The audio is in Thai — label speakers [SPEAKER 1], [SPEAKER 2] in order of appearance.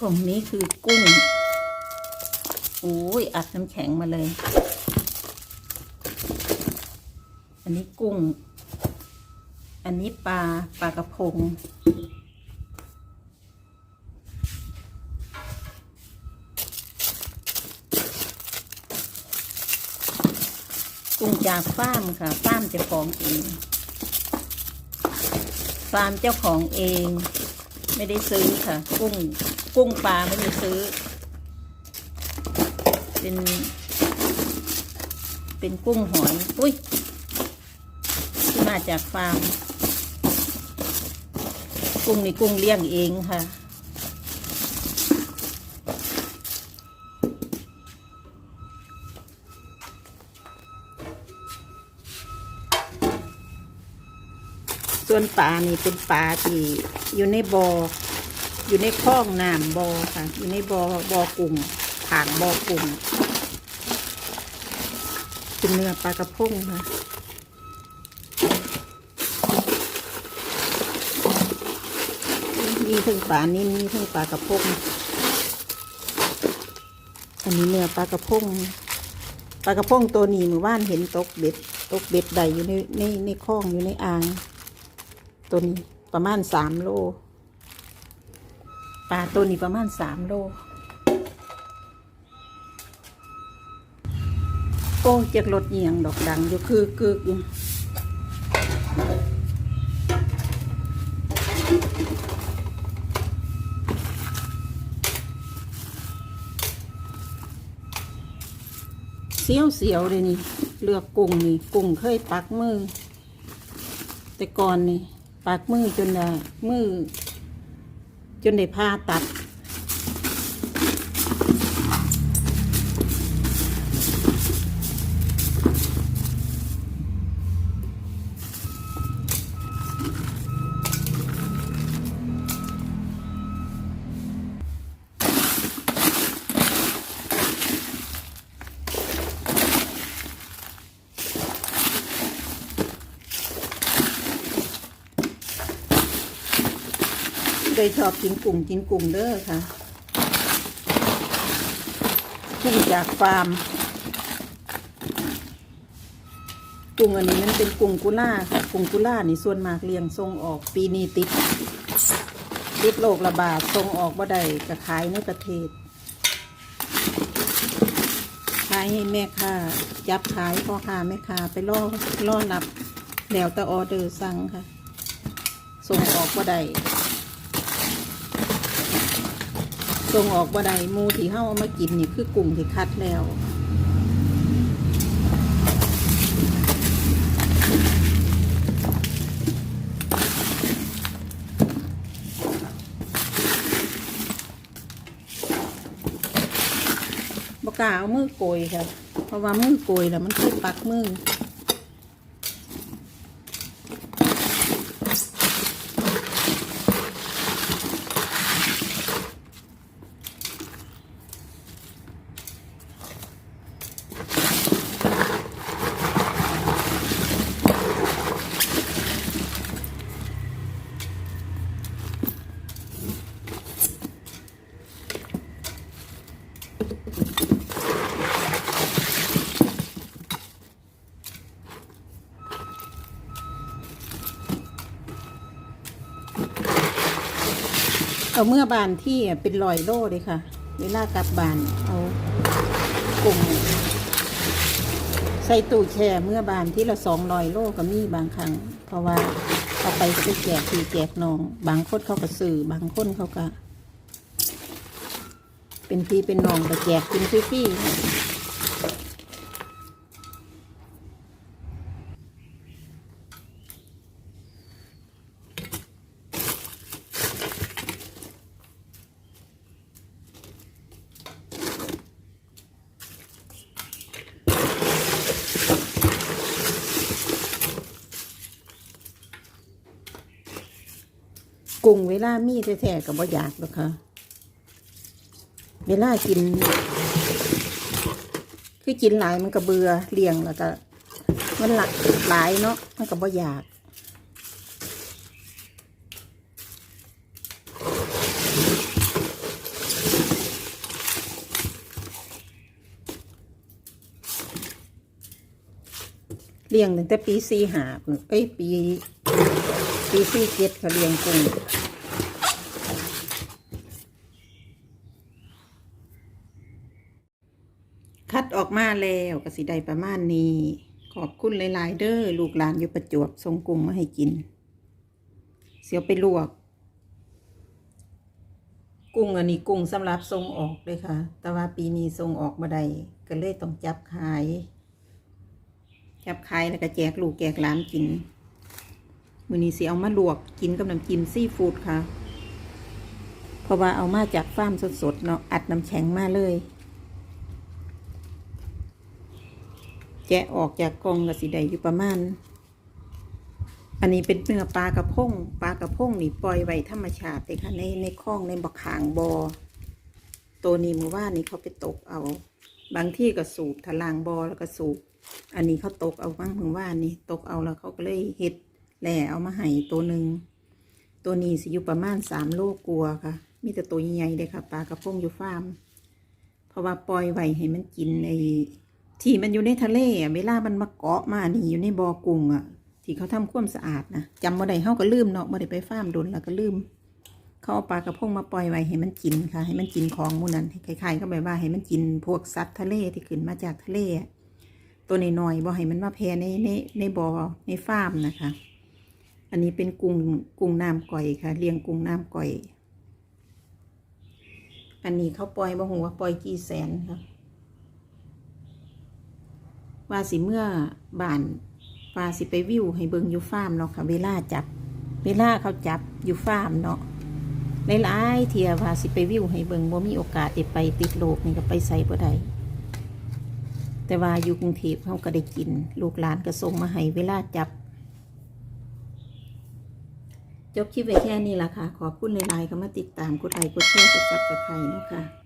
[SPEAKER 1] กล่องนี้คือกุ้งโอ้ยอัดน้ำแข็งมาเลย อันนี้กุ้ง อันนี้ปลาปลากระพง กุ้งจากฟาร์มค่ะฟาร์มเจ้าของเองฟาร์มเจ้าของเอง ไม่ได้ซื้อค่ะ กุ้ง กุ้งปลาไม่ได้ซื้อ เป็น เป็นกุ้งหอย อุ้ยที่มาจากฟาร์ม กุ้งนี่กุ้งเลี้ยงเองค่ะส่วนปลานี่เป็นปลาที่อยู่ในบอ่อ อยู่ในคลองน้ำบอ่อค่ะ อยู่ในบอ่อบ่อกุ้งถางบ่อกุ้งเป็นเนื้อปลากระพงค่ะมีทั้งปลานิ่มมีทั้งปลากระพงอันนี้เนื้อปลากระพงปลากระพงตัวนี้เมื่อวานเห็นตกเบ็ดตกเบ็ดใดอยู่ในในในคลองอยู่ในอ่าง ตัวนี้ประมาณสามโล ปลาตัวนี้ประมาณสามโลโอ้จากรถเอียงดอกดังอยู่คือกึกอยู่เสียวเสียวเลยนี่ เลือกกุ้งนี่ กุ้งเคยปักมือ แต่ก่อนนี่ปากมือจนได้มือ จนได้ผ่าตัด เคยชอบกินกุ้งกินกุ้งเด้อค่ะกุ้งจากฟาร์มกุ้งอันนี้มันเป็นกุ้งกุล่าค่ะกุ้งกุล่านี่ส่วนมากเลี้ยงส่งออกปีนี้ติดติดโรคระบาดส่งออกบ่ได้ก็ขายในประเทศ ขายให้แม่ค้าจับขายพ่อค้าแม่ค้าไปล่อล่อรับแล้วแต่ออเดอร์สั่งค่ะ ส่งออกบ่ได้ ส่งออกบ่ได้มูที่เฮาเอามากินนี่คือกลุ่มที่คัดแล้วบกล้าเอามือโกยค่ะ เพราะว่ามือโกยแล้วมันคือปักมือ เอาเมื่อบานที่เป็นรอยโล่เลยค่ะ เวลากลับบานเอากลุ่มใส่ตู้แช่เมื่อบานที่ละสองรอยโลก็มีบางครั้ง เพราะว่าเอาไปไปแจกทีแจกนอง บางคนเขาก็สื่อบางคนเขาก็ เป็นพี่เป็นน้องไปแจกกินฟรีๆ กุ้งเวลามีแท้ๆกับว่อยากหรอคะเวลากิน คือกินหลายมันก็เบื่อเลี่ยงแล้วก็ มันหลักหลายเนาะมันกับ่อยากเลี้ยงตั้งแต่ปีสี่หาเอ้ยปี ปีสี่เจ็ดเขาเลี้ยงกุ้งคัดออกมาแล้วก็สิได้ประมาณนี้ ขอบคุณหลาย ๆ เด้อลูกหลานอยู่ประจวบส่งกุ้งมาให้กิน เสียวไปลวก กุ้งอันนี้กุ้งสำหรับส่งออกเลยค่ะ แต่ว่าปีนี้ส่งออกมาได้ก็เลยต้องจับขาย จับขายแล้วก็แจกลูกแจกหลานกิน มือนี้สิเอามาลวกกินกับน้ำจิ้มซีฟู้ดค่ะ เพราะว่าเอามาจากฟาร์มสดๆเนาะอัดน้ำแข็งมาเลย แกะออกจากกล่องก็สิได้อยู่ประมาณ อันนี้เป็นเนื้อปลากระพงปลากระพงนี่ปล่อยไว้ธรรมชาติเลยค่ะในในคลองในบักขางบอตัวนี้มือว่านี่เขาไปตกเอา บางที่ก็สูบทะลางบอแล้วก็สูบอันนี้เขาตกเอาบ้างมือว่านี่ตกเอาแล้วเขาก็เลยเฮ็ด แหล่เอามาให้ตัวหนึ่ง ตัวนี้สิอยู่ประมาณสามโลกลัวค่ะ มีแต่ตัวใหญ่ๆเลยค่ะปลากระพงอยู่ฟาร์ม เพราะว่าปล่อยไว้ให้มันกินไอ้ที่มันอยู่ในทะเลอะเวลามันมาเกาะมานี่อยู่ในบ่อกุ้งอะ ที่เขาทำความสะอาดนะจำบ่ได้เฮาก็ลืมเนาะบ่ได้ไปฟาร์มโดนแล้วก็ลืมเขาเอาปลากระพงมาปล่อยไว้ให้มันกินค่ะ ให้มันกินของมูนั้นคล้ายๆก็แบบว่าให้มันกินพวกสัตว์ทะเลที่ขึ้นมาจากทะเล ตัวน้อยๆบ่ให้มันมาแพร่ในในในบ่อในฟาร์มนะคะ อันนี้เป็นกุ้งกุ้งน้ำก่อยค่ะ เลี้ยงกุ้งน้ำก่อย อันนี้เขาปล่อยบ่ฮู้ว่าปล่อยกี่แสนค่ะว่าสิเมื่อบ้านว่าสิไปวิวให้เบิงอยู่ฟาร์มเนาะค่ะ เวลาจับ เวลาเขาจับอยู่ฟาร์มเนาะหลายๆเทียว่าสิไปวิวให้เบิงบ่มีโอกาสได้ไปติดโลกนี่ก็ไปใส่บ่ได้แต่ว่าอยู่กรุงเทพเขาก็ได้กิน ลูกหลานก็ส่งมาให้เวลาจับ จบคลิปไว้แค่นี้ละค่ะ ขอบคุณหลายๆก็มาติดตามกดไลค์กดแชร์กดซับสไครต์นะคะ